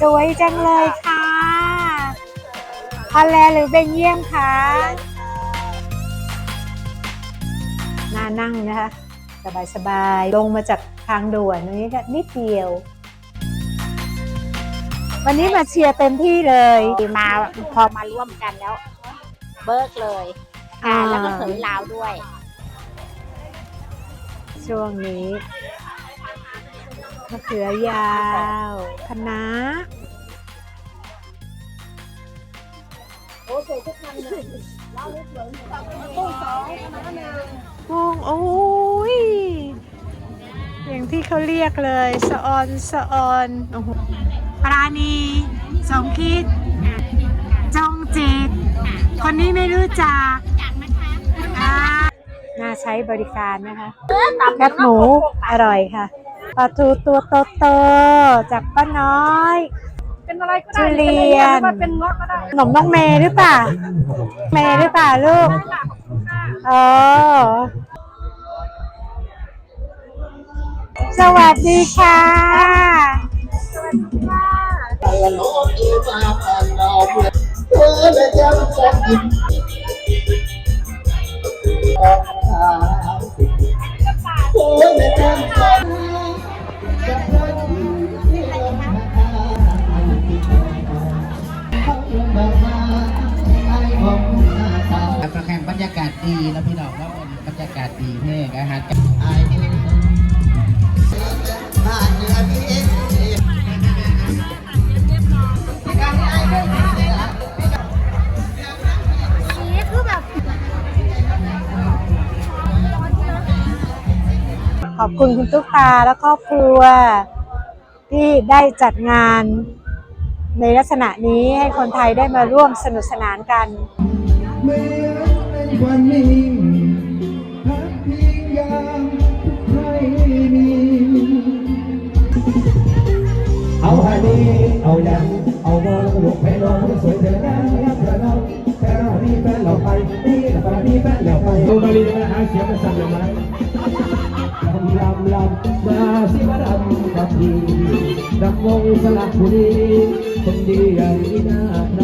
สวยจังเลยค่ะฮอลแลนด์หรือเบลเยียมคะน่านั่งนะคะ สบายๆ ลงมาจากทางด่วนตรงนี้ก็นิดเดียว วันนี้มาเชียร์เต็มที่เลยมาพอมาร่วมกันแล้ว เบิกเลยอ่าอ่าแล้วก็เขยลาวด้วย ช่วงนี้ มะเขือยาวคะน้ากุ้งโอ้ยอย่างที่เขาเรียกเลยสะออนสะออนโอ้โหปราณีสมคิด จงจิต คนนี้ไม่รู้จักอ่าน่าใช้บริการนะคะแคบหมูอร่อยค่ะ ปลาทูตัวโตๆจากป้าน้อยเป็นอะไรก็ได้ทุเรียนไม่ว่าเป็นเงาะก็ได้ขนมน้องเมย์หรือเปล่าเมย์หรือเปล่าลูกเออสวัสดีค่ะค รับแข่งบรรยากาศดีนะพี่น้องว่ามันบรรยากาศดีแห้งอาหารบ้านเนื้อพี่เองขอบคุณคุณตุ๊กตาและครอบครัว ที่ได้จัดงานในลักษณะนี้ให้คนไทยได้มาร่วมสนุกสนานกัน เหมือนเป็นวันนี้พักพิงยามไม่มีเอาให้ดีเอาอย่างเอาบอลลูกแพ้ลงสวยเธอหน้ายับเธอเราแพ้เรานี่แฟนเราไปนี่แฟนนี่แฟนเราไปดูนาฬิกาหาเสียงมันสั่นเลยไหมลำลำลำมาสิมาดำกับพี่ดำวงสลักบุรีคนดีอย่างนี้หน้าใน